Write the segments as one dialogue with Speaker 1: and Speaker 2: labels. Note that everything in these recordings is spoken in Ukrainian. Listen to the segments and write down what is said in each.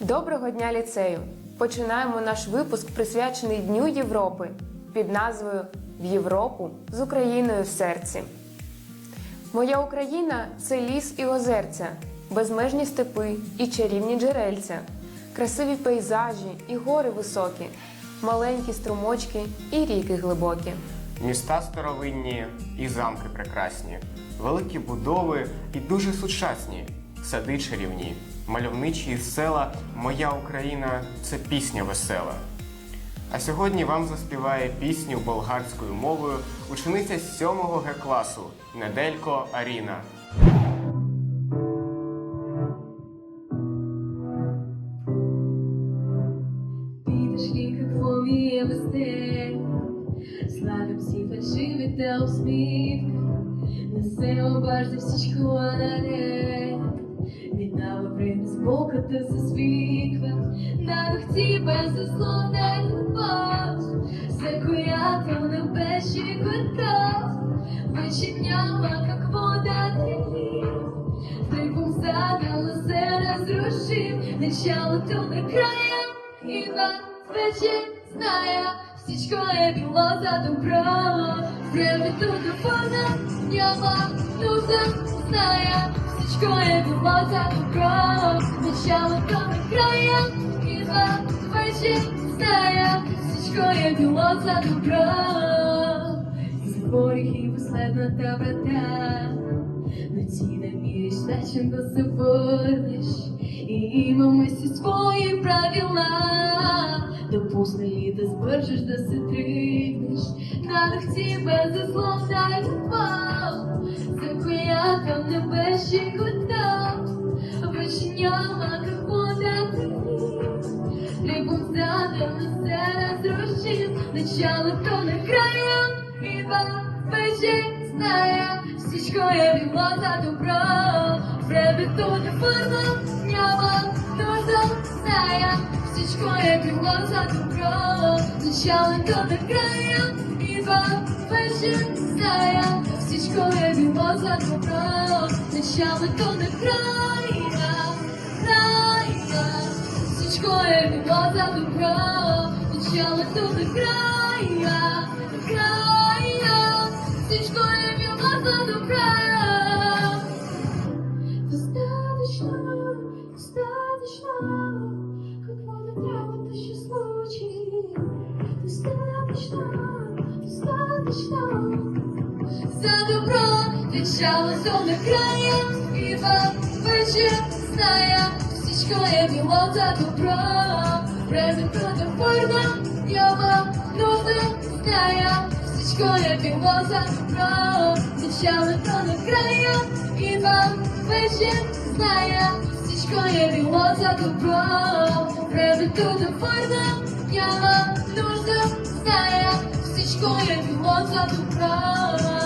Speaker 1: Доброго дня ліцею! Починаємо наш випуск, присвячений Дню Європи під назвою В Європу з Україною в серці. Моя Україна це ліс і озерця, безмежні степи і чарівні джерельця, красиві пейзажі і гори високі, маленькі струмочки і ріки глибокі.
Speaker 2: Міста старовинні і замки прекрасні, великі будови і дуже сучасні, сади чарівні, мальовничі села Моя Україна це пісня весела. А сьогодні вам заспіває пісню болгарською мовою учениця 7 Г класу Неделько Аріна.
Speaker 3: Славим всі фальшиві та усмівки, Несе обажди всічку анаре, Віддава прийме спока та заспіква, На духті безусловна любов, Закуята на печі кутов, Вичиняла, как вода трелив, Трипом задал, все разрушив, Начало то на краям, Іва вечір знає, стічкою біло за добро, Время тут форма, небо нужно знає, стічкою біло за добро, Начало то на краям, Іва вечір знає, стічкою біло за добро. З горіхів уследна та брата, но ті не міриш, зачем досипориш, і имаме си свої правила Допусни ли да сбържаш да се тръгнеш, дадох ти безусловна любов, за която не беше готов. Вече няма какво да тръгнеш, Любов задана се разрушим, началото на края, Ива вече зная, всичко е било за добро. Времето не върна, всичко е било за добро. Началото на края, и вече зная, всичко е било за добро. Началото на края, края, всичко е било за добро. Началото на края, края, добро началото на края, и във вечер зная, всичко е било за добро. Времето да върна, няма нужда, зная, всичко е било за добро. Началото на края, и във вечер зная, всичко е било за добро. Времето да върна, няма нужда, зная, всичко е било за добро.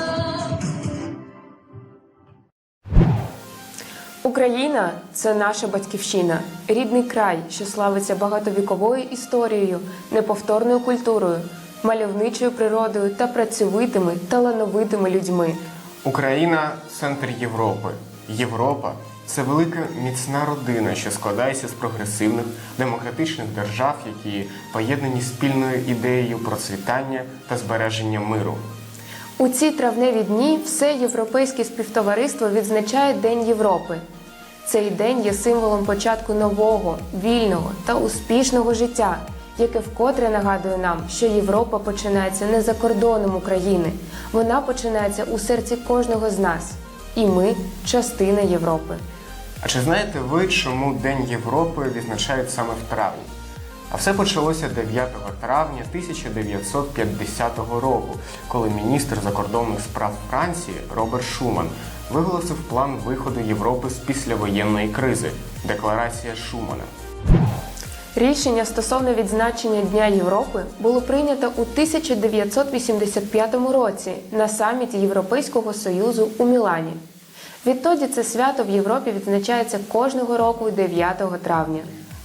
Speaker 1: Україна це наша батьківщина, рідний край, що славиться багатовіковою історією, неповторною культурою, мальовничою природою та працьовитими, талановитими людьми.
Speaker 2: Україна центр Європи. Європа це велика міцна родина, що складається з прогресивних демократичних держав, які поєднані спільною ідеєю процвітання та збереження миру.
Speaker 1: У ці травневі дні все європейське співтовариство відзначає День Європи. Цей день є символом початку нового, вільного та успішного життя, яке вкотре нагадує нам, що Європа починається не за кордоном України, вона починається у серці кожного з нас. І ми частина Європи.
Speaker 2: А чи знаєте ви, чому День Європи відзначають саме в травні? А все почалося 9 травня 1950 року, коли міністр закордонних справ Франції Роберт Шуман виголосив план виходу Європи з післявоєнної кризи Декларація Шумана.
Speaker 1: Рішення стосовно відзначення Дня Європи було прийнято у 1985 році на саміті Європейського Союзу у Мілані. Відтоді це свято в Європі відзначається кожного року 9 травня.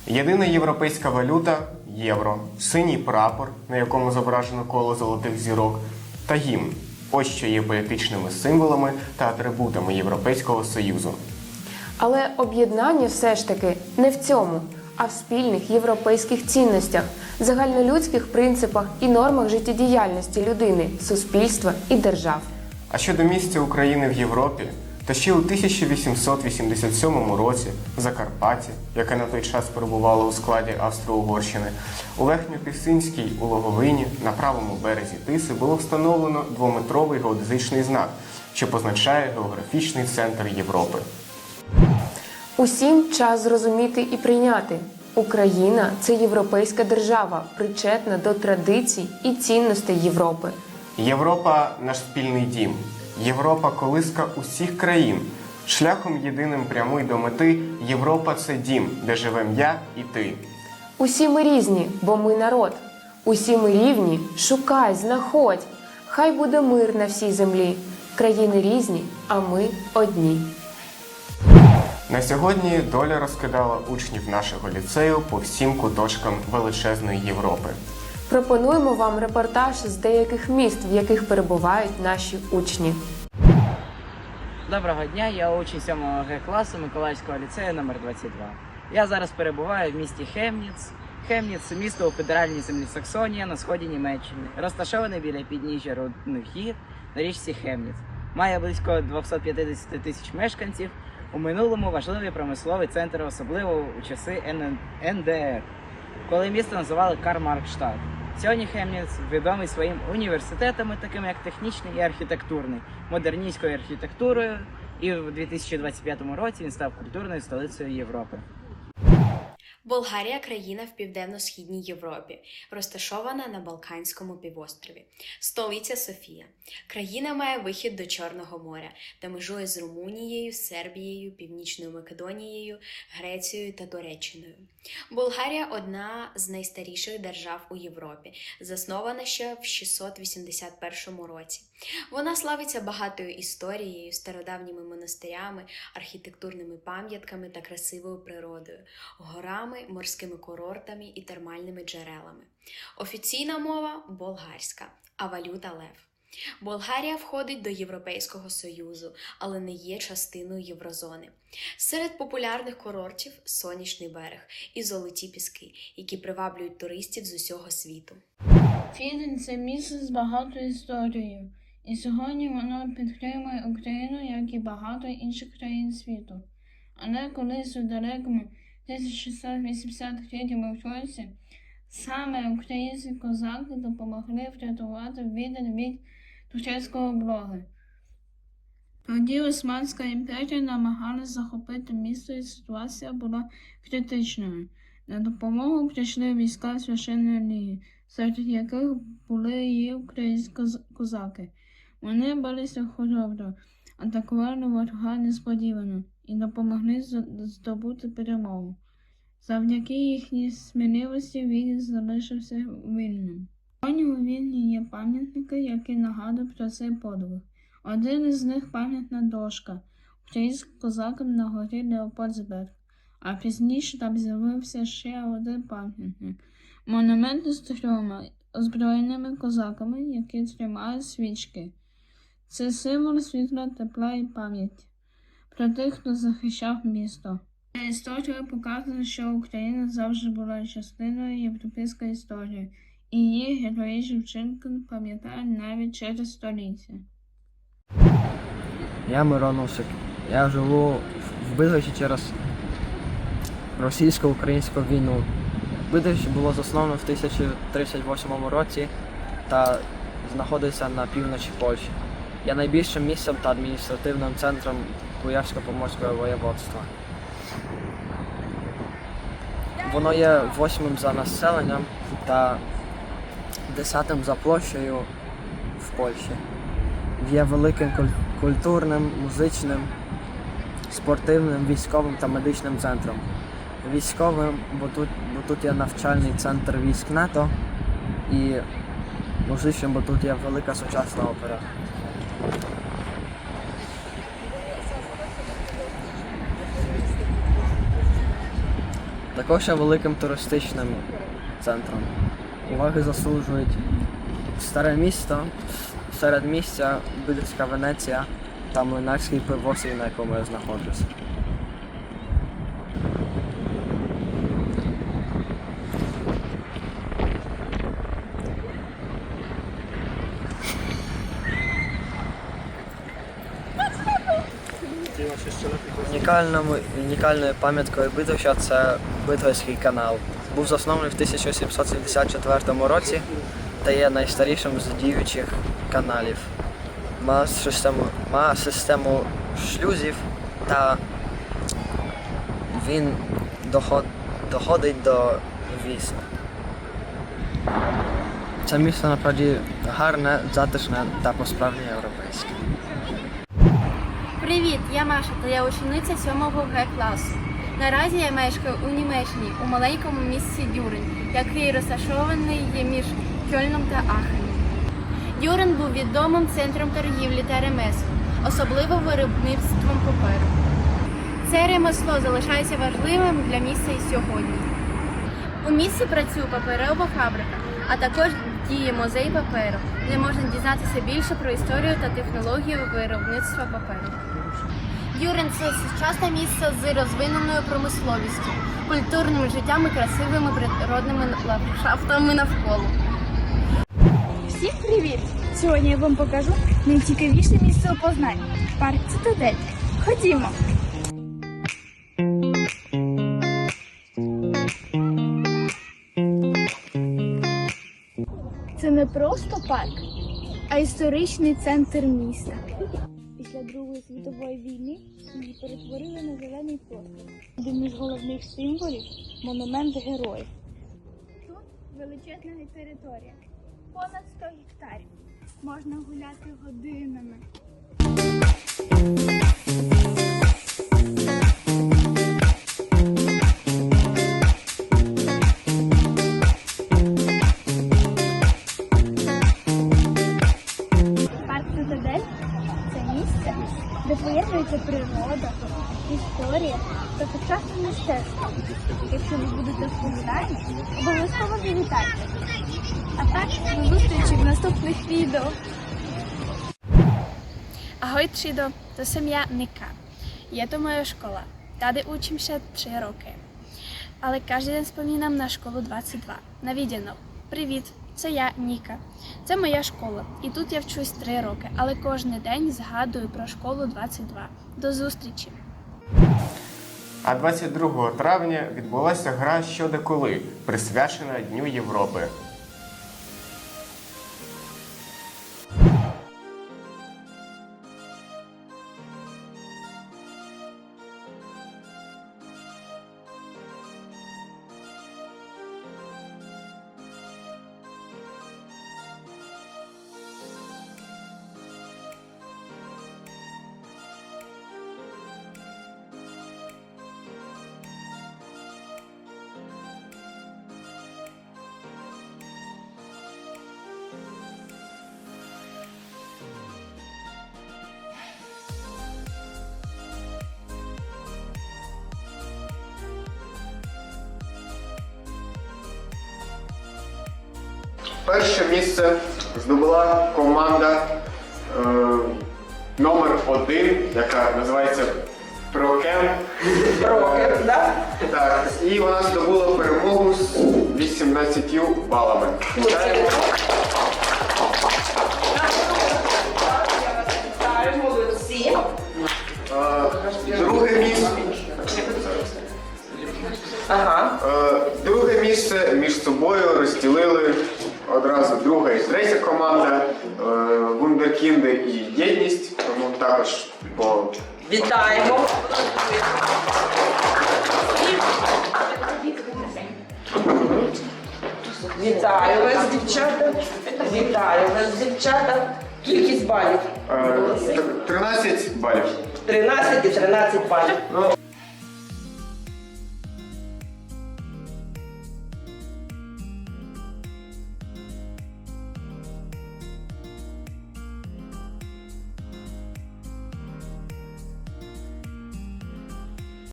Speaker 2: Єдина європейська валюта євро, синій прапор, на якому зображено коло золотих зірок, та гімн. Ось що є політичними символами та атрибутами Європейського Союзу.
Speaker 1: Але об'єднання все ж таки не в цьому, а в спільних європейських цінностях, загальнолюдських принципах і нормах життєдіяльності людини, суспільства і держав.
Speaker 2: А щодо місця України в Європі, то ще у 1887 році в Закарпатті, яке на той час перебувало у складі Австро-Угорщини, у Верхньотисинській у Логовині на правому березі Тиси було встановлено двометровий геодезичний знак, що позначає географічний центр Європи.
Speaker 1: Усім час зрозуміти і прийняти. Україна це європейська держава, причетна до традицій і цінностей Європи.
Speaker 2: Європа наш спільний дім. Європа колиска усіх країн. Шляхом єдиним прямий до мети Європа це дім, де живем я і ти.
Speaker 1: Усі ми різні, бо ми народ. Усі ми рівні, шукай, знаходь. Хай буде мир на всій землі. Країни різні, а ми одні.
Speaker 2: На сьогодні доля розкидала учнів нашого ліцею по всім куточкам величезної Європи.
Speaker 1: Пропонуємо вам репортаж з деяких міст, в яких перебувають наші учні.
Speaker 4: Доброго дня, я учень 7 Г класу Миколаївського ліцею номер 22. Я зараз перебуваю в місті Хемніц. Хемніц місто у федеральній землі Саксонія на сході Німеччини, розташоване біля підніжжя Рудних гір на річці Хемніц. Має близько 250 тисяч мешканців. У минулому важливий промисловий центр, особливо у часи НДР, коли місто називали Кармаркштадт. Сьогодні Хемніц відомий своїм університетами, такими як технічний і архітектурний, модерністською архітектурою, і в 2025 році він став культурною столицею Європи.
Speaker 5: Болгарія країна в південно-східній Європі, розташована на Балканському півострові. Столиця Софія. Країна має вихід до Чорного моря та межує з Румунією, Сербією, Північною Македонією, Грецією та Туреччиною. Болгарія одна з найстаріших держав у Європі, заснована ще в 681 році. Вона славиться багатою історією, стародавніми монастирями, архітектурними пам'ятками та красивою природою, горами, морськими курортами і термальними джерелами. Офіційна мова болгарська, а валюта лев. Болгарія входить до Європейського Союзу, але не є частиною Єврозони. Серед популярних курортів сонячний берег і золоті піски, які приваблюють туристів з усього світу.
Speaker 6: Фіден це місце з багатою історією, і сьогодні воно підтримує Україну, як і багато інших країн світу. Але колись у далекому 1683 році саме українські козаки допомогли врятувати Віден від турецького блога. Тоді Османська імперія намагалась захопити місто і ситуація була критичною. На допомогу прийшли війська священної ліги, серед яких були і українські козаки. Вони билися хоробро, атакували ворога несподівано і допомогли здобути перемогу. Завдяки їхній сміливості він залишився вільним. Сьогодні у Вільні є пам'ятники, які нагадують про цей подвиг. Один із них пам'ятна дошка українським козакам на горі Леопольдсберг, а пізніше там з'явився ще один пам'ятник. Монумент з трьома озброєними козаками, які тримають свічки. Це символ світла, тепла і пам'яті про тих, хто захищав місто. Історія показує, що Україна завжди була частиною європейської історії, і її героїчні вчинки пам'ятають навіть через століття.
Speaker 7: Я Мирон Усик. Я живу в Бизовичі через російсько-українську війну. Бидовище було засновано в 1038 році та знаходиться на півночі Польщі. Є найбільшим місцем та адміністративним центром Куявсько-Поморського воєводства. Воно є восьмим за населенням та десятим за площею в Польщі є великим культурним, музичним, спортивним, військовим та медичним центром. Військовим, бо тут, бо тут є навчальний центр військ НАТО і музичним, бо тут є велика сучасна опера. Також є великим туристичним центром. Уваги заслужують старе місто, серед місця Бильська Венеція та Млинарський пивосій, на якому я знаходжусь. Унікальною пам'яткою Битовища це Битовський канал. Був заснований в 1774 році та є найстарішим з діючих каналів. Має систему, шлюзів та він доход, доходить до віз. Це місто насправді гарне, затишне та по-справжньому європейське.
Speaker 8: Привіт, я Маша та я учениця 7-го Г класу. Наразі я мешкаю у Німеччині у маленькому місті Дюрин, який розташований є між Кьольном та Ахеном. Дюрин був відомим центром торгівлі та ремесел, особливо виробництвом паперу. Це ремесло залишається важливим для міста і сьогодні. У місті працює паперова фабрика, а також діє музей паперу, де можна дізнатися більше про історію та технологію виробництва паперу. Юрин це сучасне місце з розвиненою промисловістю, культурним життям і красивими природними ландшафтами навколо.
Speaker 9: Всім привіт! Сьогодні я вам покажу найцікавіше місце у Познанні парк Цитадель. Ходімо! Це не просто парк, а історичний центр міста. Другої світової війни її перетворили на зелений простір. Один із головних символів монумент героїв. Тут величезна територія, понад 100 гектарів. Можна гуляти годинами.
Speaker 10: Jsem já Nika. Je to moje škola. Tady učím se tři roky. Ale každý den vzpomínám na školu 22. Na viděnou. Привіт, це я Ніка. Це моя школа. І тут я вчусь три роки, але кожен день згадую про школу 22. До зустрічі!
Speaker 2: А 22 травня відбулася гра «Що де коли, присвячена Дню Європи. Перше місце здобула команда е, номер один, яка називається Прокен. Прокен, так? Так. І вона здобула перемогу з 18 балами. Вітаємо. Е, Друге місце. Е, Друге місце між собою розділили одразу друга і третя команда е, Вундеркінди і Єдність, тому також по
Speaker 11: Вітаємо! Вітаю вас, дівчата! Вітаю вас, дівчата! Кількість балів.
Speaker 2: е, 13 балів.
Speaker 11: 13 і 13 балів.
Speaker 2: Ну,